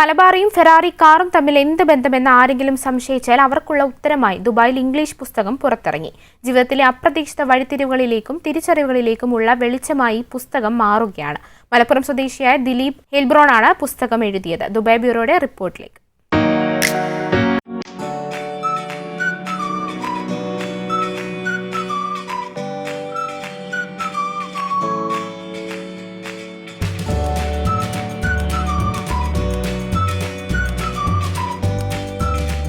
മലബാറിയും Ferrari കാറും തമ്മിൽ എന്ത് ബന്ധമെന്ന് ആരെങ്കിലും സംശയിച്ചാൽ അവർക്കുള്ള ഉത്തരമായി ദുബായിൽ ഇംഗ്ലീഷ് പുസ്തകം പുറത്തിറങ്ങി. ജീവിതത്തിലെ അപ്രതീക്ഷിത വഴിത്തിരിവുകളിലേക്കും തിരിച്ചറിവുകളിലേക്കുമുള്ള വെളിച്ചമായി പുസ്തകം മാറുകയാണ്. മലപ്പുറം സ്വദേശിയായ ദിലീപ് ഹെൽബ്രോണാണ് പുസ്തകം എഴുതിയത്. ദുബായ് ബ്യൂറോയുടെ റിപ്പോർട്ടിലേക്ക്.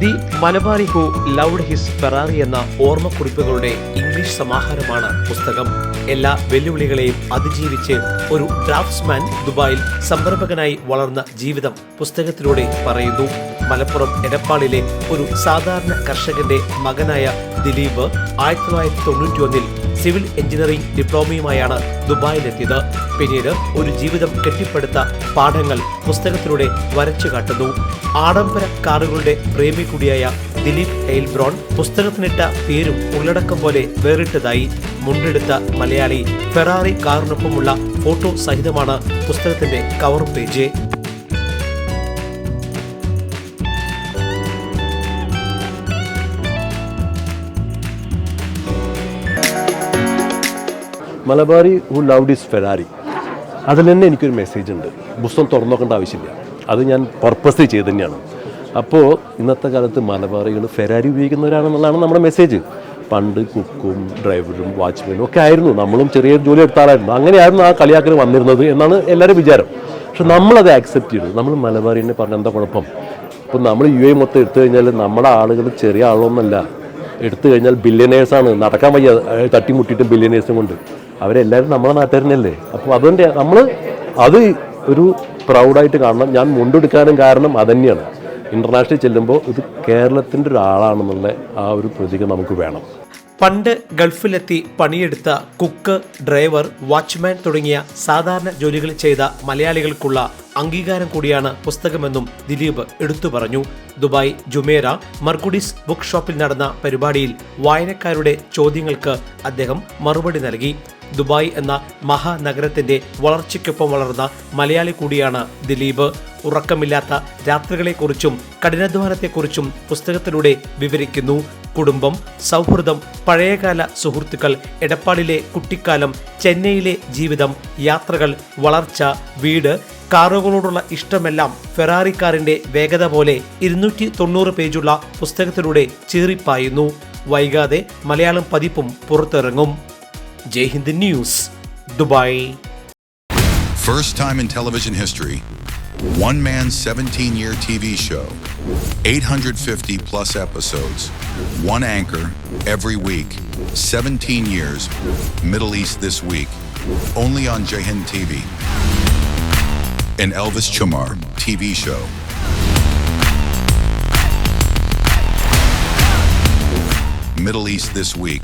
The Malabari who loved his Ferrari എന്ന ഓർമ്മക്കുറിപ്പുകളുടെ ഇംഗ്ലീഷ് സമാഹാരമാണ് പുസ്തകം. എല്ലാ വെല്ലുവിളികളെയും അതിജീവിച്ച് ഒരു ഡ്രാഫ്റ്റ്സ്മാൻ ദുബായിൽ സംരംഭകനായി വളർന്ന ജീവിതം പുസ്തകത്തിലൂടെ പറയുന്നു. മലപ്പുറം എടപ്പാളിലെ ഒരു സാധാരണ കർഷകന്റെ മകനായ ദിലീപ് ആയിരത്തി തൊള്ളായിരത്തി തൊണ്ണൂറ്റിയൊന്നിൽ സിവിൽ എഞ്ചിനീയറിംഗ് ഡിപ്ലോമയുമായാണ് ദുബായിലെത്തിയത്. പിന്നീട് ഒരു ജീവിതം കെട്ടിപ്പടുത്ത പാഠങ്ങൾ പുസ്തകത്തിലൂടെ വരച്ചു കാട്ടുന്നു. ആഡംബര കാറുകളുടെ പ്രേമി കൂടിയായ ദിലീപ് എയിൽബ്രോൺ പുസ്തകത്തിനിട്ട പേരും ഉള്ളടക്കം പോലെ വേറിട്ടതായി. മുണ്ടെടുത്ത മലയാളി ഫെറാറി കാറിനൊപ്പമുള്ള ഫോട്ടോ സഹിതമാണ് പുസ്തകത്തിന്റെ cover page. Malabari who love his Ferrari അതിൽ തന്നെ എനിക്കൊരു മെസ്സേജ് ഉണ്ട്. പുസ്തകം തുറന്നു നോക്കേണ്ട ആവശ്യമില്ല. അത് ഞാൻ പർപ്പസ് ചെയ്ത് തന്നെയാണ്. അപ്പോൾ ഇന്നത്തെ കാലത്ത് മലബാറികൾ ഫെരാരി ഉപയോഗിക്കുന്നവരാണെന്നുള്ളതാണ് നമ്മുടെ മെസ്സേജ് പണ്ട് കുക്കും ഡ്രൈവറും വാച്ച്മാനും ഒക്കെ ആയിരുന്നു. നമ്മളും ചെറിയ ജോലി എടുത്ത ആളായിരുന്നു. അങ്ങനെയായിരുന്നു ആ കളിയാക്കൽ വന്നിരുന്നത് എന്നാണ് എല്ലാവരും വിചാരം. പക്ഷെ നമ്മളത് ആക്സെപ്റ്റ് ചെയ്തു. നമ്മൾ മലബാറിനെ പറഞ്ഞ എന്താ കുഴപ്പം? ഇപ്പം നമ്മൾ യു എ മൊത്തം എടുത്തു കഴിഞ്ഞാൽ നമ്മുടെ ആളുകൾ ചെറിയ ആളൊന്നല്ല. എടുത്തു കഴിഞ്ഞാൽ ബില്യനേഴ്സാണ് നടക്കാൻ വയ്യ. തട്ടിമുട്ടിയിട്ട് ബില്യനേഴ്സും കൊണ്ട്. അവരെല്ലാവരും നമ്മളെ നാട്ടുകാരനല്ലേ? അപ്പോൾ അതുകൊണ്ട് നമ്മൾ അത് ഒരു പ്രൗഡായിട്ട് കാണണം. ഞാൻ മുണ്ടെടുക്കാനും കാരണം അതന്നെയാണ്. ഇന്റർനാഷണൽ ചെല്ലുമ്പോൾ ഇത് കേരളത്തിന്റെ ഒരാളാണെന്നുള്ള ആ ഒരു പ്രതീക നമുക്ക് വേണം. പണ്ട് ഗൾഫിലെത്തി പണിയെടുത്ത കുക്ക് ഡ്രൈവർ വാച്ച്മാൻ തുടങ്ങിയ സാധാരണ ജോലികൾ ചെയ്ത മലയാളികൾക്കുള്ള അംഗീകാരം കൂടിയാണ് പുസ്തകമെന്നും ദിലീപ് എടുത്തു പറഞ്ഞു. ദുബായ് ജുമേറ മർക്കുഡിസ് ബുക്ക് ഷോപ്പിൽ നടന്ന പരിപാടിയിൽ വായനക്കാരുടെ ചോദ്യങ്ങൾക്ക് അദ്ദേഹം മറുപടി നൽകി. ദുബായ് എന്ന മഹാനഗരത്തിന്റെ വളർച്ചയ്ക്കൊപ്പം വളർന്ന മലയാളി കൂടിയാണ് ദിലീപ്. ഉറക്കമില്ലാത്ത രാത്രികളെക്കുറിച്ചും കഠിനാധ്വാനത്തെക്കുറിച്ചും പുസ്തകത്തിലൂടെ വിവരിക്കുന്നു. കുടുംബം സൗഹൃദം പഴയകാല സുഹൃത്തുക്കൾ എടപ്പാളിലെ കുട്ടിക്കാലം ചെന്നൈയിലെ ജീവിതം യാത്രകൾ വളർച്ച വീട് കാറുകളോടുള്ള ഇഷ്ടമെല്ലാം ഫെറാറി കാറിന്റെ വേഗത പോലെ ഇരുന്നൂറ്റി തൊണ്ണൂറ് പേജുള്ള പുസ്തകത്തിലൂടെ ചീറിപ്പായുന്നു. വൈകാതെ Malayalam പതിപ്പും പുറത്തിറങ്ങും. Jaihind news Dubai First time in television history, one man 17 year TV show, 850 plus episodes, one anchor every week, 17 years, Middle East this week, only on Jahin TV. An Elvis Chamar TV show. Middle East this week.